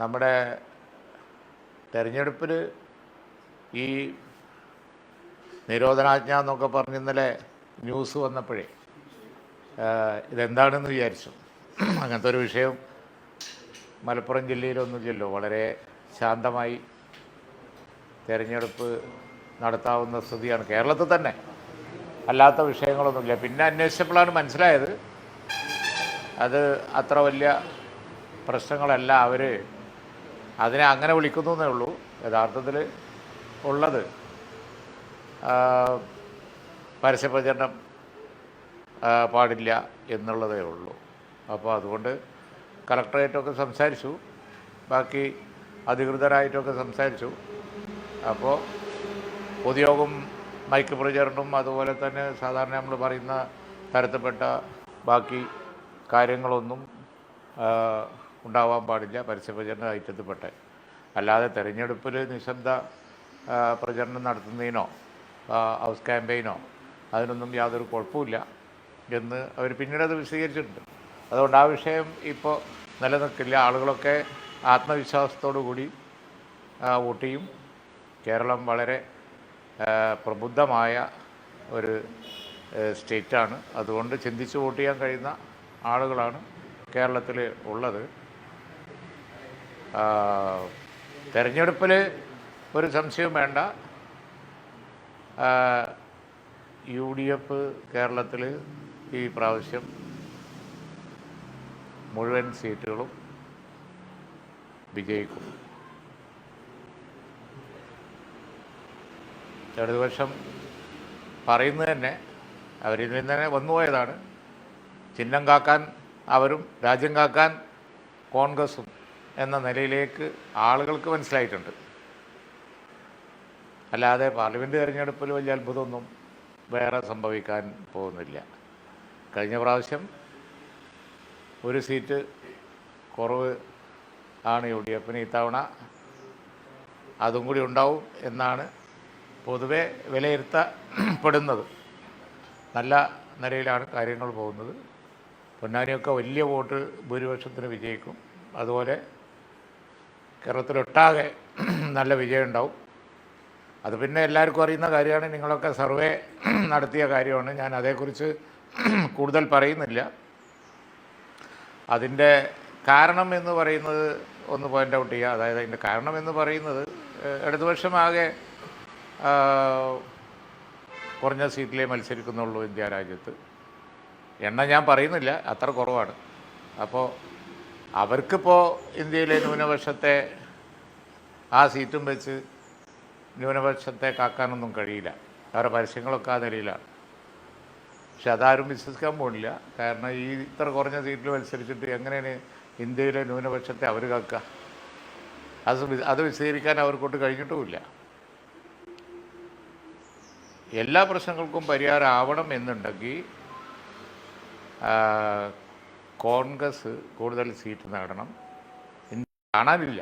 നമ്മുടെ തെരഞ്ഞെടുപ്പിൽ ഈ നിരോധനാജ്ഞ എന്നൊക്കെ പറഞ്ഞ് ഇന്നലെ ന്യൂസ് വന്നപ്പോഴേ ഇതെന്താണെന്ന് വിചാരിച്ചു. അങ്ങനത്തെ ഒരു വിഷയം മലപ്പുറം ജില്ലയിലൊന്നുമില്ലല്ലോ. വളരെ ശാന്തമായി തിരഞ്ഞെടുപ്പ് നടത്താവുന്ന സ്ഥിതിയാണ്. കേരളത്തിൽ തന്നെ അല്ലാത്ത വിഷയങ്ങളൊന്നുമില്ല. പിന്നെ അന്വേഷിച്ചപ്പോഴാണ് മനസ്സിലായത്. അത് അത്ര വലിയ പ്രശ്നങ്ങളല്ല. അവർ അതിനെ അങ്ങനെ വിളിക്കുന്നു എന്നേ ഉള്ളൂ. യഥാർത്ഥത്തിൽ ഉള്ളത് പരസ്യപ്രചരണം പാടില്ല എന്നുള്ളതേ ഉള്ളൂ. അപ്പോൾ അതുകൊണ്ട് കളക്ടറേറ്റൊക്കെ സംസാരിച്ചു ബാക്കി അധികൃതരായിട്ടൊക്കെ സംസാരിച്ചു. അപ്പോൾ പൊതുയോഗം മൈക്ക് പ്രചരണം അതുപോലെ തന്നെ സാധാരണ നമ്മൾ പറയുന്ന തരത്തിൽപ്പെട്ട ബാക്കി കാര്യങ്ങളൊന്നും ഉണ്ടാവാൻ പാടില്ല പരസ്യപ്രചരണ ഐറ്റത്തിൽപ്പെട്ട അല്ലാതെ തെരഞ്ഞെടുപ്പിൽ നിശബ്ദ പ്രചരണം നടത്തുന്നതിനോ ഹൗസ് ക്യാമ്പയിനോ അതിനൊന്നും യാതൊരു കുഴപ്പമില്ല എന്ന് അവർ പിന്നീട് അത് വിശദീകരിച്ചിട്ടുണ്ട്. അതുകൊണ്ട് ആ വിഷയം ഇപ്പോൾ നിലനിൽക്കില്ല. ആളുകളൊക്കെ ആത്മവിശ്വാസത്തോടു കൂടി വോട്ട് ചെയ്യും. കേരളം വളരെ പ്രബുദ്ധമായ ഒരു സ്റ്റേറ്റാണ്. അതുകൊണ്ട് ചിന്തിച്ച് വോട്ട് ചെയ്യാൻ കഴിയുന്ന ആളുകളാണ് കേരളത്തിൽ ഉള്ളത്. തെരഞ്ഞെടുപ്പിൽ ഒരു സംശയവും വേണ്ട. യു ഡി എഫ് കേരളത്തിൽ ഈ പ്രാവശ്യം മുഴുവൻ സീറ്റുകളും വിജയിക്കും. ഇടതുപക്ഷം പറയുന്നത് തന്നെ അവരിൽ നിന്ന് തന്നെ വന്നുപോയതാണ് ചിഹ്നം കാക്കാൻ അവരും രാജ്യം കാക്കാൻ കോൺഗ്രസും എന്ന നിലയിലേക്ക് ആളുകൾക്ക് മനസ്സിലായിട്ടുണ്ട്. അല്ലാതെ പാർലമെന്റ് തിരഞ്ഞെടുപ്പിൽ വലിയ അത്ഭുതമൊന്നും വേറെ സംഭവിക്കാൻ പോകുന്നില്ല. കഴിഞ്ഞ പ്രാവശ്യം ഒരു സീറ്റ് കുറവ് ആണ് യു ഡി എഫിന് ഇത്തവണ. അതും കൂടി ഉണ്ടാവും എന്നാണ് പൊതുവെ വിലയിരുത്തപ്പെടുന്നത്. നല്ല നിലയിലാണ് കാര്യങ്ങൾ പോകുന്നത്. പൊന്നാനിയൊക്കെ വലിയ വോട്ട് ഭൂരിപക്ഷത്തിന് വിജയിക്കും. അതുപോലെ കേരളത്തിലൊട്ടാകെ നല്ല വിജയം ഉണ്ടാവും അത് പിന്നെ എല്ലാവർക്കും അറിയുന്ന കാര്യമാണ് നിങ്ങളൊക്കെ സർവേ നടത്തിയ കാര്യമാണ്. ഞാൻ അതേക്കുറിച്ച് കൂടുതൽ പറയുന്നില്ല. അതിന്റെ കാരണം എന്ന് പറയുന്നത് ഒന്ന് പോയിന്റ് ഔട്ട് ചെയ്യുക. അതായത് അതിന്റെ കാരണം എന്ന് പറയുന്നത് ഇടതുപക്ഷമാകെ കുറഞ്ഞ സീറ്റിലേ മത്സരിക്കുന്നുള്ളൂ ഇന്ത്യ രാജ്യത്ത്. എണ്ണ ഞാൻ പറയുന്നില്ല അത്ര കുറവാണ്. അപ്പോൾ അവർക്കിപ്പോൾ ഇന്ത്യയിലെ ന്യൂനപക്ഷത്തെ ആ സീറ്റും വെച്ച് ന്യൂനപക്ഷത്തെ കാക്കാനൊന്നും കഴിയില്ല. അവരുടെ പരസ്യങ്ങളൊക്കെ ആ നിലയിലാണ് പക്ഷെ അതാരും വിശ്വസിക്കാൻ പോണില്ല. കാരണം ഈ ഇത്ര കുറഞ്ഞ സീറ്റിൽ മത്സരിച്ചിട്ട് എങ്ങനെയാണ് ഇന്ത്യയിലെ ന്യൂനപക്ഷത്തെ അവർ കാക്കുക അത് അത് വിശദീകരിക്കാൻ അവർക്കൊട്ട് കഴിഞ്ഞിട്ടുമില്ല. എല്ലാ പ്രശ്നങ്ങൾക്കും പരിഹാരം ആവണം എന്നുണ്ടെങ്കിൽ കോൺഗ്രസ് കൂടുതൽ സീറ്റ് നേടണം കാണാനില്ല.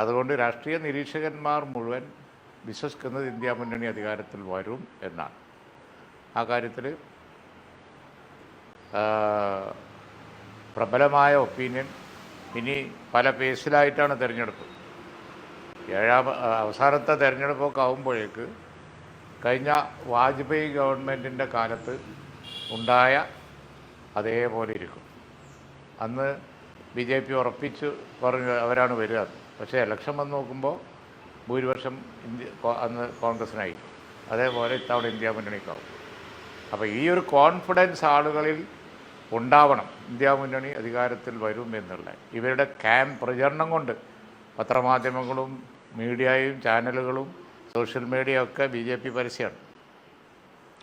അതുകൊണ്ട് രാഷ്ട്രീയ നിരീക്ഷകന്മാർ മുഴുവൻ വിശ്വസിക്കുന്നത് ഇന്ത്യ മുന്നണി അധികാരത്തിൽ വരും എന്നാണ്. ആ കാര്യത്തിൽ പ്രബലമായ ഒപ്പീനിയൻ ഇനി പല പേസിലായിട്ടാണ് തിരഞ്ഞെടുപ്പ്. ഏഴാം അവസാനത്തെ തിരഞ്ഞെടുപ്പൊക്കെ ആകുമ്പോഴേക്ക് കഴിഞ്ഞ വാജ്പേയി ഗവൺമെന്റിന്റെ കാലത്ത് ഉണ്ടായ അതേപോലെ ഇരിക്കും. അന്ന് ബി ജെ പി ഉറപ്പിച്ച് പറഞ്ഞു അവരാണ് വരിക. പക്ഷേ ഇലക്ഷൻ വന്ന് നോക്കുമ്പോൾ ഭൂരിപക്ഷം ഇന്ത്യ അന്ന് കോൺഗ്രസിനായി അതേപോലെ ഇത്തവണ ഇന്ത്യ മുന്നണിക്കാവും. അപ്പോൾ ഈ ഒരു കോൺഫിഡൻസ് ആളുകളിൽ ഉണ്ടാവണം. ഇന്ത്യ മുന്നണി അധികാരത്തിൽ വരും എന്നുള്ള. ഇവരുടെ ക്യാമ്പ് പ്രചരണം കൊണ്ട് പത്രമാധ്യമങ്ങളും മീഡിയയും ചാനലുകളും സോഷ്യൽ മീഡിയ ഒക്കെ ബി ജെ പി പരസ്യമാണ്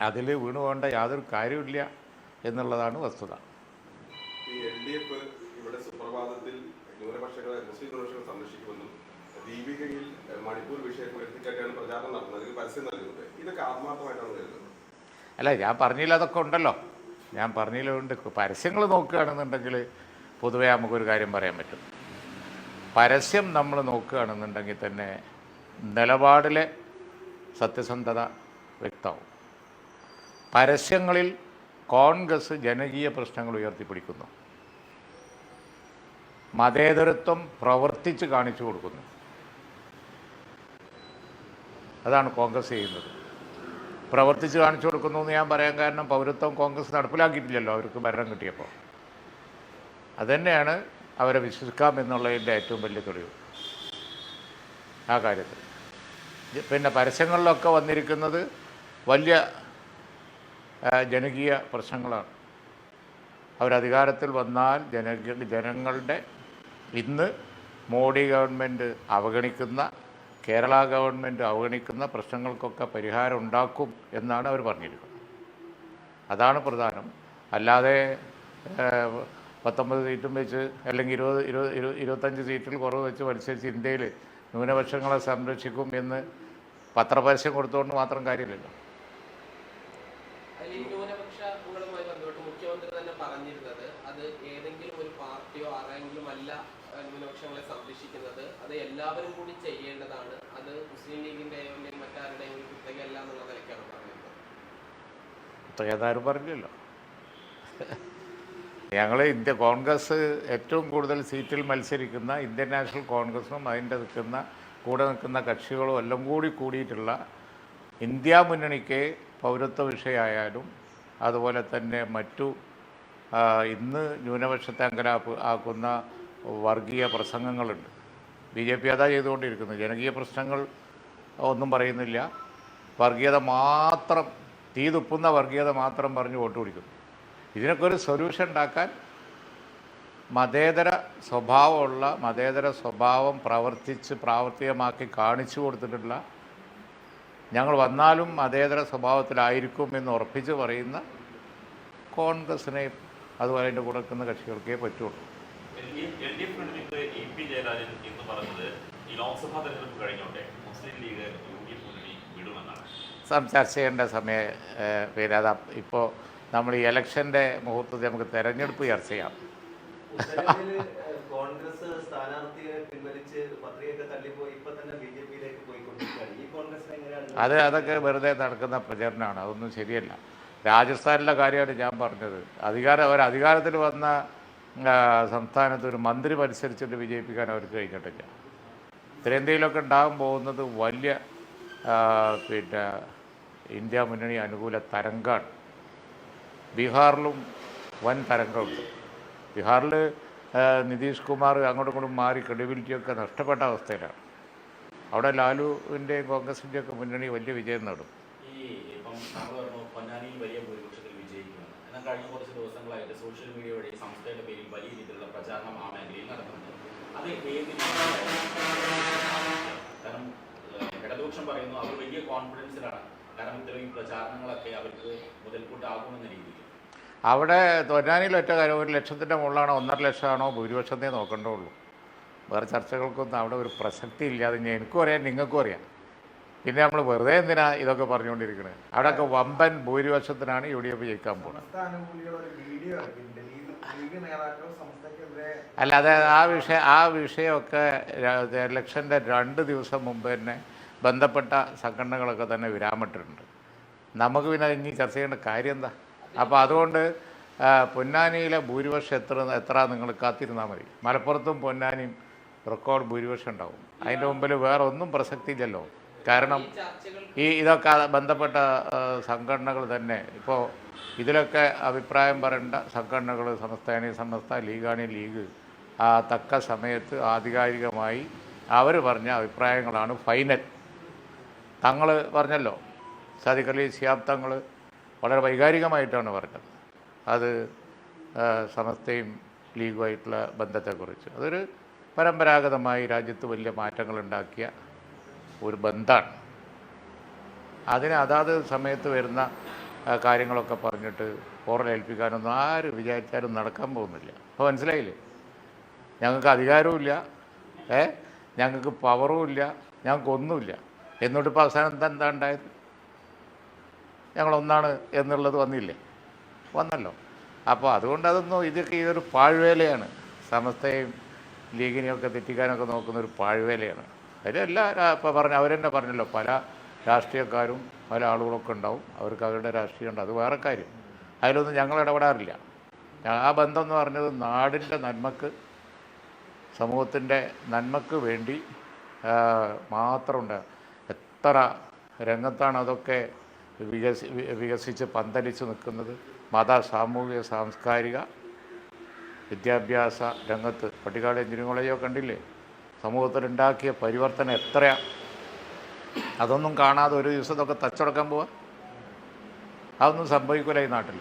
അതിൽ വീണു പോകേണ്ട യാതൊരു കാര്യമില്ല എന്നുള്ളതാണ് വസ്തുത. ഇവിടെ സുപ്രഭാതത്തിൽ ന്യൂനപക്ഷങ്ങളെ മുസ്ലിം ന്യൂനപക്ഷങ്ങളെ സന്ദർശിക്കുമെന്നും ദീപികയിൽ മണിപ്പൂർ വിഷയം ഉയർത്തിക്കാട്ടിയാണ് പ്രചാരണം നടത്തുന്നത്. അല്ലെങ്കിൽ പരസ്യം നൽകുന്നത് ഇതൊക്കെ ആത്മാർത്ഥമായിട്ടാണ് കരുതുന്നത് അല്ല ഞാൻ പറഞ്ഞില്ല അതൊക്കെ ഉണ്ടല്ലോ. ഞാൻ പറഞ്ഞില്ലുണ്ട് പരസ്യങ്ങൾ നോക്കുകയാണെന്നുണ്ടെങ്കിൽ പൊതുവേ നമുക്കൊരു കാര്യം പറയാൻ പറ്റും. പരസ്യം നമ്മൾ നോക്കുകയാണെന്നുണ്ടെങ്കിൽ തന്നെ നിലപാടിലെ സത്യസന്ധത വ്യക്തമാവും. പരസ്യങ്ങളിൽ കോൺഗ്രസ് ജനകീയ പ്രശ്നങ്ങൾ ഉയർത്തിപ്പിടിക്കുന്നു. മതേതരത്വം പ്രവർത്തിച്ച് കാണിച്ചു കൊടുക്കുന്നു. അതാണ് കോൺഗ്രസ് ചെയ്യുന്നത്. പ്രവർത്തിച്ച് കാണിച്ചു കൊടുക്കുന്നു എന്ന് ഞാൻ പറയാൻ കാരണം പൗരത്വം കോൺഗ്രസ് നടപ്പിലാക്കിയിട്ടില്ലല്ലോ അവർക്ക് ഭരണം കിട്ടിയപ്പോൾ. അതുതന്നെയാണ് അവരെ വിശ്വസിക്കാം എന്നുള്ളതിന്റെ ഏറ്റവും വലിയ തെളിവ്. ആ കാര്യത്തിൽ. പിന്നെ പരസ്യങ്ങളിലൊക്കെ വന്നിരിക്കുന്നത് വലിയ ജനകീയ പ്രശ്നങ്ങളാണ്. അവരധികാരത്തിൽ വന്നാൽ ജന ജനങ്ങളുടെ ഇന്ന് മോഡി ഗവൺമെന്റ് അവഗണിക്കുന്ന കേരള ഗവൺമെന്റ് അവഗണിക്കുന്ന പ്രശ്നങ്ങൾക്കൊക്കെ പരിഹാരം ഉണ്ടാക്കും എന്നാണ് അവർ പറഞ്ഞിരിക്കുന്നത്. അതാണ് പ്രധാനം. അല്ലാതെ പത്തൊമ്പത് സീറ്റും വെച്ച് അല്ലെങ്കിൽ ഇരുപത് ഇരുപത് ഇരു- ഇരുപത്തഞ്ച് സീറ്റിൽ കുറവ് വെച്ച് മത്സരിച്ച് ഇന്ത്യയിൽ ന്യൂനപക്ഷങ്ങളെ സംരക്ഷിക്കും എന്ന് പത്രപരസ്യം കൊടുത്തുകൊണ്ട് മാത്രം കാര്യമില്ലല്ലോ. അതിൽ ന്യൂനപക്ഷ ന്യൂനപക്ഷങ്ങളുമായി ബന്ധപ്പെട്ട് മുഖ്യമന്ത്രി തന്നെ പറഞ്ഞിരുന്നത് അത് ഏതെങ്കിലും ഒരു പാർട്ടിയോ ആരെങ്കിലും അല്ല ന്യൂനപക്ഷങ്ങളെ സംരക്ഷിക്കുന്നത്. അത് എല്ലാവരും കൂടി ചെയ്യേണ്ടതാണ്. അത് മുസ്ലിം ലീഗിന്റെയോ അല്ലെങ്കിൽ മറ്റാരുടെയും ഒരു കുത്തകയല്ല എന്നുള്ള നിലയ്ക്കാണ് ഇപ്പം പറഞ്ഞില്ലല്ലോ. ഞങ്ങൾ ഇന്ത്യ കോൺഗ്രസ് ഏറ്റവും കൂടുതൽ സീറ്റിൽ മത്സരിക്കുന്ന ഇന്ത്യൻ നാഷണൽ കോൺഗ്രസും അതിന്റെ നിൽക്കുന്ന കൂടെ നിൽക്കുന്ന കക്ഷികളും എല്ലാം കൂടി കൂടിയിട്ടുള്ള ഇന്ത്യ മുന്നണിക്ക് പൗരത്വ വിഷയമായാലും അതുപോലെ തന്നെ മറ്റു ഇന്ന് ന്യൂനപക്ഷത്തെ അങ്കലാപ്പ് ആക്കുന്ന വർഗീയ പ്രസംഗങ്ങളുണ്ട്. ബി ജെ പി അതാ ചെയ്തുകൊണ്ടിരിക്കുന്നത്. ജനകീയ പ്രശ്നങ്ങൾ ഒന്നും പറയുന്നില്ല. വർഗീയത മാത്രം തീ തുപ്പുന്ന വർഗീയത മാത്രം പറഞ്ഞ് വോട്ട് പിടിക്കുന്നു. ഇതിനൊക്കെ ഒരു സൊല്യൂഷൻ ഉണ്ടാക്കാൻ മതേതര സ്വഭാവമുള്ള മതേതര സ്വഭാവം പ്രവർത്തിച്ച് പ്രാവർത്തികമാക്കി കാണിച്ചു കൊടുത്തിട്ടുള്ള ഞങ്ങൾ വന്നാലും മതേതര സ്വഭാവത്തിലായിരിക്കും എന്ന് ഉറപ്പിച്ച് പറയുന്ന കോൺഗ്രസിനെ അതുപോലെ അതിന്റെ കൂടെ നിൽക്കുന്ന കക്ഷികൾക്കേ പറ്റുള്ളൂ. എൽ ഡി മുസ്ലിം ലീഗ് വിടുമെന്നാണ് ചെയ്യേണ്ട സമയ പിന്നെ ഇപ്പോൾ നമ്മൾ ഈ ഇലക്ഷന്റെ മുഹൂർത്തത്തിൽ നമുക്ക് തെരഞ്ഞെടുപ്പ് ചർച്ച ചെയ്യാം. കോൺഗ്രസ് സ്ഥാനാർത്ഥിയെ പിൻവലിച്ച് പത്രികയൊക്കെ തള്ളിപ്പോയി ഇപ്പൊ തന്നെ ബി ജെ പിയിലേക്ക് പോയിക്കൊണ്ടിരിക്കുകയാണ് ഈ കോൺഗ്രസിനെ എങ്ങനെയാണ് അത് അതൊക്കെ വെറുതെ നടക്കുന്ന പ്രചരണമാണ്. അതൊന്നും ശരിയല്ല. രാജസ്ഥാനിലെ കാര്യമാണ് ഞാൻ പറഞ്ഞത്. അധികാര അവർ അധികാരത്തിൽ വന്ന സംസ്ഥാനത്ത് ഒരു മന്ത്രി മത്സരിച്ചിട്ട് വിജയിപ്പിക്കാൻ അവർക്ക് കഴിഞ്ഞിട്ടില്ല. ഉത്തരേന്ത്യയിലൊക്കെ ഉണ്ടാകാൻ പോകുന്നത് വലിയ പിന്നെ ഇന്ത്യ മുന്നണി അനുകൂല തരംഗമാണ് ബീഹാറിലും വൻ തരംഗമുണ്ട്. ബീഹാറിൽ നിതീഷ് കുമാർ അങ്ങോട്ടും ഇങ്ങോട്ടും മാറി ക്രെഡിബിലിറ്റിയൊക്കെ നഷ്ടപ്പെട്ട അവസ്ഥയിലാണ്. അവിടെ ലാലുവിന്റെയും കോൺഗ്രസിന്റെയും ഒക്കെ മുന്നണി വലിയ വിജയം നേടും. ഈ ഇപ്പം നമ്മൾ പറഞ്ഞു പൊന്നാനിയിൽ വലിയ ഭൂരിപക്ഷത്തിൽ വിജയിക്കുകയാണ്. എന്നാൽ കഴിഞ്ഞ കുറച്ച് ദിവസങ്ങളായിട്ട് സോഷ്യൽ മീഡിയ വഴി സംസ്ഥയുടെ പേരിൽ വലിയ രീതിയിലുള്ള പ്രചാരണം ആ മേഖലയിൽ നടക്കുന്നുണ്ട്. അത് ഏത് കാരണം ഇടതുപക്ഷം പറയുന്നു അവർ വലിയ കോൺഫിഡൻസിലാണ്. കാരണം ഇത്രയും പ്രചാരണങ്ങളൊക്കെ അവർക്ക് മുതൽക്കൂട്ടാകുമെന്ന രീതിയിൽ. അവിടെ തൊന്നാനിയിൽ ഒറ്റ കാര്യം ഒരു ലക്ഷത്തിന്റെ മുകളിലാണോ ഒന്നര ലക്ഷമാണോ ഭൂരിപക്ഷത്തെ നോക്കേണ്ടുള്ളൂ വേറെ ചർച്ചകൾക്കൊന്നും അവിടെ ഒരു പ്രസക്തി ഇല്ലാതെ ഞാൻ എനിക്കും അറിയാം നിങ്ങൾക്കും അറിയാം. പിന്നെ നമ്മൾ വെറുതെ എന്തിനാ ഇതൊക്കെ പറഞ്ഞുകൊണ്ടിരിക്കുന്നത് അവിടെയൊക്കെ വമ്പൻ ഭൂരിപക്ഷത്തിനാണ് യു ഡി എഫ് ജയിക്കാൻ പോകുന്നത് അല്ല അത് ആ വിഷയം ആ വിഷയമൊക്കെ ഇലക്ഷന്റെ രണ്ട് ദിവസം മുമ്പ് തന്നെ ബന്ധപ്പെട്ട സംഘടനകളൊക്കെ തന്നെ വിരാമിട്ടിട്ടുണ്ട്. നമുക്ക് പിന്നെ ഇനി ചർച്ച ചെയ്യേണ്ട കാര്യം എന്താ? അപ്പോൾ അതുകൊണ്ട് പൊന്നാനിയിലെ ഭൂരിപക്ഷം എത്ര എത്ര നിങ്ങൾ കാത്തിരുന്നാൽ മതി. മലപ്പുറത്തും പൊന്നാനിയും റെക്കോർഡ് ഭൂരിപക്ഷം ഉണ്ടാവും. അതിന്റെ മുമ്പിൽ വേറെ ഒന്നും പ്രസക്തിയില്ലല്ലോ. കാരണം ഈ ഇതൊക്കെ ബന്ധപ്പെട്ട സംഘടനകൾ തന്നെ ഇപ്പോൾ ഇതിലൊക്കെ അഭിപ്രായം പറയേണ്ട സംഘടനകൾ സംസ്ഥാന സംസ്ഥ ലീഗാണി ലീഗ് ആ തക്ക സമയത്ത് ആധികാരികമായി അവർ പറഞ്ഞ അഭിപ്രായങ്ങളാണ് ഫൈനൽ. തങ്ങൾ പറഞ്ഞല്ലോ സാദിഖ് അലി ശിയാബ് തങ്ങൾ വളരെ വൈകാരികമായിട്ടാണ് പറഞ്ഞത്. അത് സമസ്തയും ലീഗുമായിട്ടുള്ള ബന്ധത്തെക്കുറിച്ച്. അതൊരു പരമ്പരാഗതമായി രാജ്യത്ത് വലിയ മാറ്റങ്ങൾ ഉണ്ടാക്കിയ ഒരു ബന്ധമാണ് അതിന് അതാത് സമയത്ത് വരുന്ന കാര്യങ്ങളൊക്കെ പറഞ്ഞിട്ട് ഓറലേൽപ്പിക്കാനൊന്നും ആര് വിചാരിച്ചാലും നടക്കാൻ പോകുന്നില്ല. അപ്പോൾ മനസ്സിലായില്ലേ? ഞങ്ങൾക്ക് അധികാരവും ഇല്ല. ഏ? ഞങ്ങൾക്ക് പവറും ഇല്ല. ഞങ്ങൾക്കൊന്നുമില്ല എന്നിട്ട് ഇപ്പോൾ അവസാനം എന്താ ഉണ്ടായത്? ഞങ്ങളൊന്നാണ് എന്നുള്ളത് വന്നില്ലേ? വന്നല്ലോ. അപ്പോൾ അതുകൊണ്ട് അതൊന്നും ഇതൊക്കെ ഇതൊരു പാഴ്വേലയാണ്. സമസ്തയും ലീഗിനെയൊക്കെ തെറ്റിക്കാനൊക്കെ നോക്കുന്ന ഒരു പാഴ്വേലയാണ്. അതിലെല്ലാ ഇപ്പോൾ പറഞ്ഞ അവരെന്നെ പറഞ്ഞല്ലോ പല രാഷ്ട്രീയക്കാരും പല ആളുകളൊക്കെ ഉണ്ടാവും. അവർക്ക് അവരുടെ രാഷ്ട്രീയമുണ്ട് അത് വേറെ കാര്യം. അതിലൊന്നും ഞങ്ങൾ ഇടപെടാറില്ല. ആ ബന്ധം എന്ന് പറഞ്ഞത് നാടിന്റെ നന്മക്ക് സമൂഹത്തിന്റെ നന്മക്ക് വേണ്ടി മാത്രമുണ്ട്. എത്ര രംഗത്താണ് അതൊക്കെ വികസി വികസിച്ച് പന്തലിച്ച് നിൽക്കുന്നത്? മത സാമൂഹിക സാംസ്കാരിക വിദ്യാഭ്യാസ രംഗത്ത് പട്ടിക്കാട് എഞ്ചിനീയറിംഗ് കോളേജോ കണ്ടില്ലേ? സമൂഹത്തിലുണ്ടാക്കിയ പരിവർത്തനം എത്രയാ? അതൊന്നും കാണാതെ ഒരു ദിവസം ഇതൊക്കെ തച്ചുടക്കാൻ പോവാ? അതൊന്നും സംഭവിക്കില്ല ഈ നാട്ടിൽ